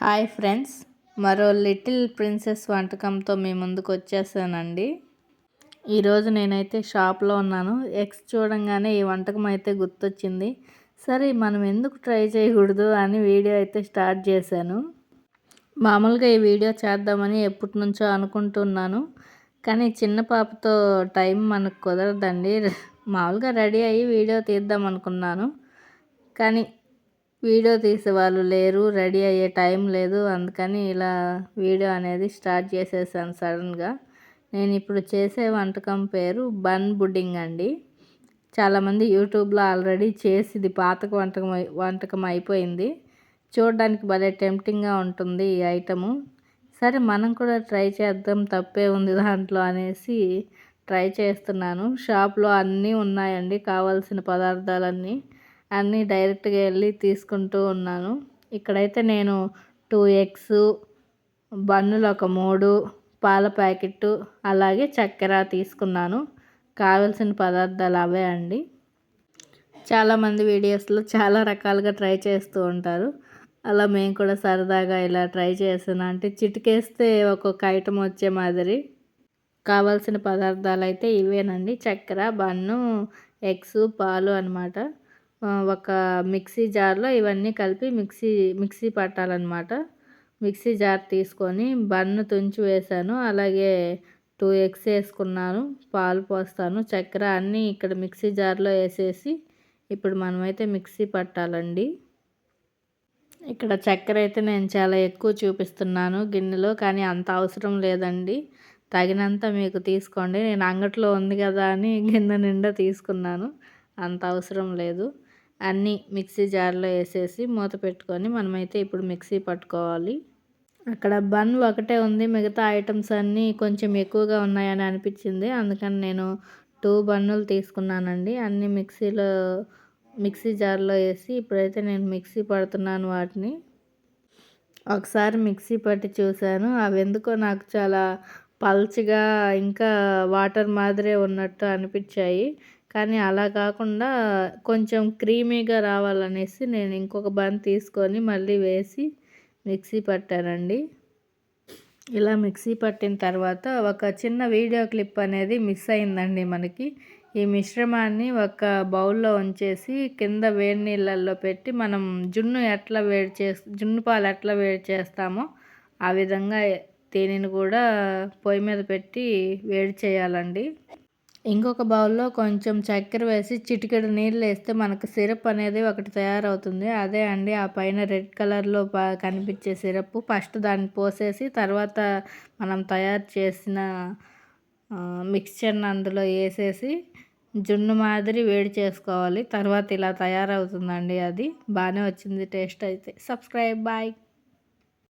Hi friends. మరో little princess వంటకంతో మీ ముందుకు వచ్చేసానండి. ఈరోజు నేనైతే షాప్లో ఉన్నాను. ఎగ్స్ చూడంగానే ఈ వంటకం అయితే గుర్తొచ్చింది. సరే మనం ఎందుకు ట్రై చేయకూడదు అని వీడియో అయితే స్టార్ట్ చేశాను. మామూలుగా ఈ వీడియో చేద్దామని ఎప్పటి నుంచో అనుకుంటున్నాను. కానీ చిన్న పాపతో టైం మనకు కుదరదండి. మామూలుగా రెడీ అయ్యి వీడియో తీద్దాం అనుకున్నాను. కానీ వీడియో తీసే వాళ్ళు లేరు రెడీ అయ్యే టైం లేదు. అందుకని ఇలా వీడియో అనేది స్టార్ట్ చేసేసాను సడన్గా. నేను ఇప్పుడు చేసే వంటకం పేరు బన్ బుడ్డింగ్ అండి. చాలామంది యూట్యూబ్లో ఆల్రెడీ చేసిది పాతక వంటకం వంటకం అయిపోయింది. చూడడానికి భలే టెంప్టింగ్గా ఉంటుంది ఈ ఐటము. సరే మనం కూడా ట్రై చేద్దాం తప్పే ఉంది దాంట్లో అనేసి ట్రై చేస్తున్నాను. షాప్లో అన్నీ ఉన్నాయండి కావాల్సిన పదార్థాలన్నీ. అన్నీ డైరెక్ట్గా వెళ్ళి తీసుకుంటూ ఉన్నాను. ఇక్కడైతే నేను టూ ఎగ్స్ బన్నులు ఒక మూడు పాల ప్యాకెట్టు అలాగే చక్కెర తీసుకున్నాను. కావలసిన పదార్థాలు అవే అండి. చాలామంది వీడియోస్లో చాలా రకాలుగా ట్రై చేస్తూ ఉంటారు. అలా మేము కూడా సరదాగా ఇలా ట్రై చేసాను అంటే చిటికేస్తే ఒక్కొక్క ఐటమ్ వచ్చే మాదిరి. కావాల్సిన పదార్థాలు అయితే ఇవేనండి. చక్కెర బన్ను ఎగ్స్ పాలు అనమాట ఒక మిక్సీ జార్లో ఇవన్నీ కలిపి మిక్సీ మిక్సీ పట్టాలన్నమాట. మిక్సీ జార్ తీసుకొని బన్ను తుంచి వేసాను అలాగే టూ ఎగ్స్ వేసుకున్నాను. పాలు పోస్తాను. చక్కెర అన్నీ ఇక్కడ మిక్సీ జార్లో వేసేసి ఇప్పుడు మనమైతే మిక్సీ పట్టాలండి. ఇక్కడ చక్కెర అయితే నేను చాలా ఎక్కువ చూపిస్తున్నాను గిన్నెలో కానీ అంత అవసరం లేదండి. తగినంత మీకు తీసుకోండి. నేను అంగట్లో ఉంది కదా అని గిన్నె నిండా తీసుకున్నాను. అంత అవసరం లేదు. అన్నీ మిక్సీ జార్లో వేసేసి మూత పెట్టుకొని మనమైతే ఇప్పుడు మిక్సీ పట్టుకోవాలి. అక్కడ బన్ ఒకటే ఉంది మిగతా ఐటమ్స్ అన్నీ కొంచెం ఎక్కువగా ఉన్నాయని అనిపించింది. అందుకని నేను టూ బన్నులు తీసుకున్నానండి. అన్నీ మిక్సీలో మిక్సీ జార్లో వేసి ఇప్పుడైతే నేను మిక్సీ పడుతున్నాను వాటిని. ఒకసారి మిక్సీ పట్టి చూశాను. అవి ఎందుకో నాకు చాలా పల్చగా ఇంకా వాటర్ మాదిరే ఉన్నట్టు అనిపించాయి. కానీ అలా కాకుండా కొంచెం క్రీమీగా రావాలనేసి నేను ఇంకొక బన్ తీసుకొని మళ్ళీ వేసి మిక్సీ పట్టానండి. ఇలా మిక్సీ పట్టిన తర్వాత ఒక చిన్న వీడియో క్లిప్ అనేది మిస్ అయిందండి మనకి. ఈ మిశ్రమాన్ని ఒక బౌల్లో ఉంచేసి కింద వేడి నీళ్ళల్లో పెట్టి మనం జున్ను ఎట్లా వేడి చే జున్ను పాలు ఎట్లా వేడి చేస్తామో ఆ విధంగా దీనిని కూడా పొయ్యి మీద పెట్టి వేడి చేయాలండి. ఇంకొక బౌల్లో కొంచెం చక్కెర వేసి చిటికెడు నీళ్ళు వేస్తే మనకు సిరప్ అనేది ఒకటి తయారవుతుంది. అదే అండి ఆ పైన రెడ్ కలర్లో కనిపించే సిరప్ ఫస్ట్ దాన్ని పోసేసి తర్వాత మనం తయారు చేసిన మిక్స్చర్ని అందులో వేసేసి జున్ను మాదిరి వేడి చేసుకోవాలి. తర్వాత ఇలా తయారవుతుందండి అది. బాగానే వచ్చింది టేస్ట్ అయితే. Subscribe bye.